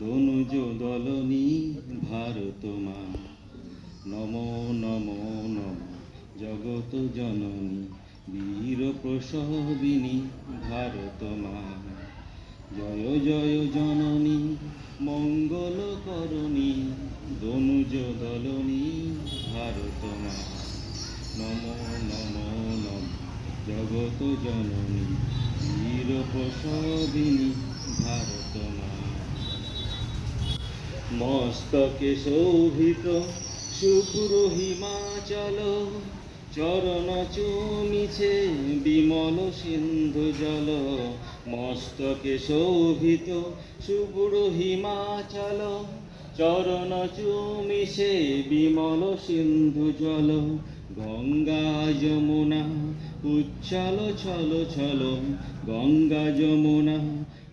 দনুজ দলনী ভারত মা নম নম নম জগত জননী, বীর প্রসবিনী ভারত মা জয় জয় জননী, মঙ্গল করণী দনুজ দলনী ভারত মা নম নম নম জগত জননী, বীর প্রসবিনী ভারত মা মস্তকে শোভিত শুক্র হিমাচল, চরণ চুমিছে বিমল সিন্ধু জল। মস্তকে শোভিত শুভ্র হিমাচল, চরণ চুমিছে বিমল সিন্ধু জল। গঙ্গা যমুনা উচ্ছল ছল ছল, গঙ্গা যমুনা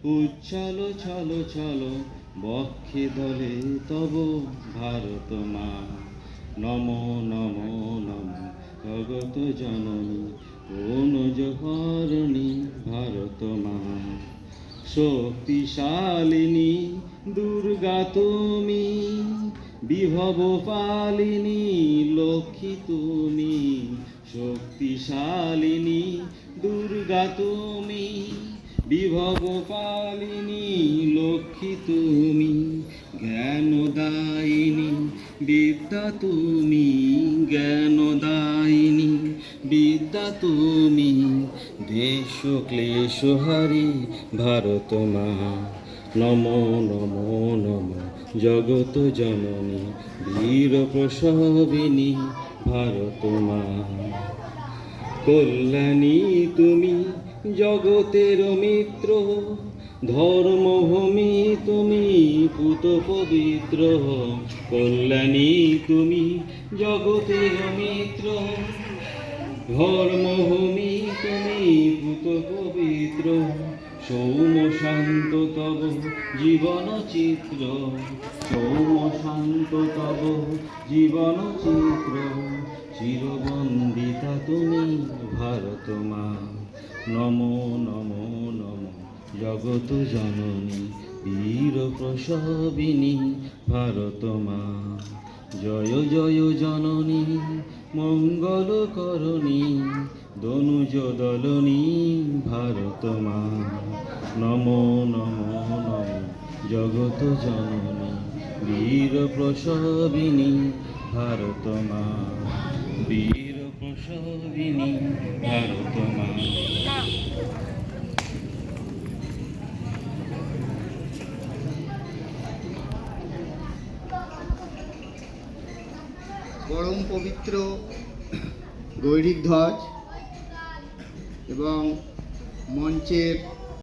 উচ্ছল, ছল ছল, বক্ষে দলে তব ভারত মা। নম নম নম জগত জননী, অনুজ হরণী, ভারত মা। শক্তিশালিনী, দুর্গা তুমি, বিভব পালিনী, লক্ষ্মী তুমি। শক্তিশালিনী, দুর্গা তুমি। বিভব পালিনী লক্ষ্মী তুমি, জ্ঞানদায়িনী বিদ্যা তুমি, জ্ঞানদায়িনী বিদ্যা তুমি। দেশ ক্লেশ হারি ভারত মা, নম নম নম জগত জননী বীর প্রসবিনী ভারত মা। কল্যাণী তুমি জগতের মিত্র ধর্মভূমি তুমি পুত পবিত্র কল্যাণী তুমি জগতের মিত্র ধর্মভূমি তুমি পুত পবিত্র। সৌম শান্ত তব জীবন চিত্র। সৌম শান্ত তব জীবন চিত্র। চিরবন্দিতা তুমি ভারত মা। নম নম নম। জগত জননী বীর প্রসবিনী ভারত মা। জয় জয় জননী, মঙ্গল করণী দনুজ দলনী, ভারত মা। নম নম নম জগত জননী, বীর প্রসবিনী, ভারত মা। বীর প্রসবিনী, ভারত মা। পরম পবিত্র গৈরিক ধ্বজ এবং মঞ্চের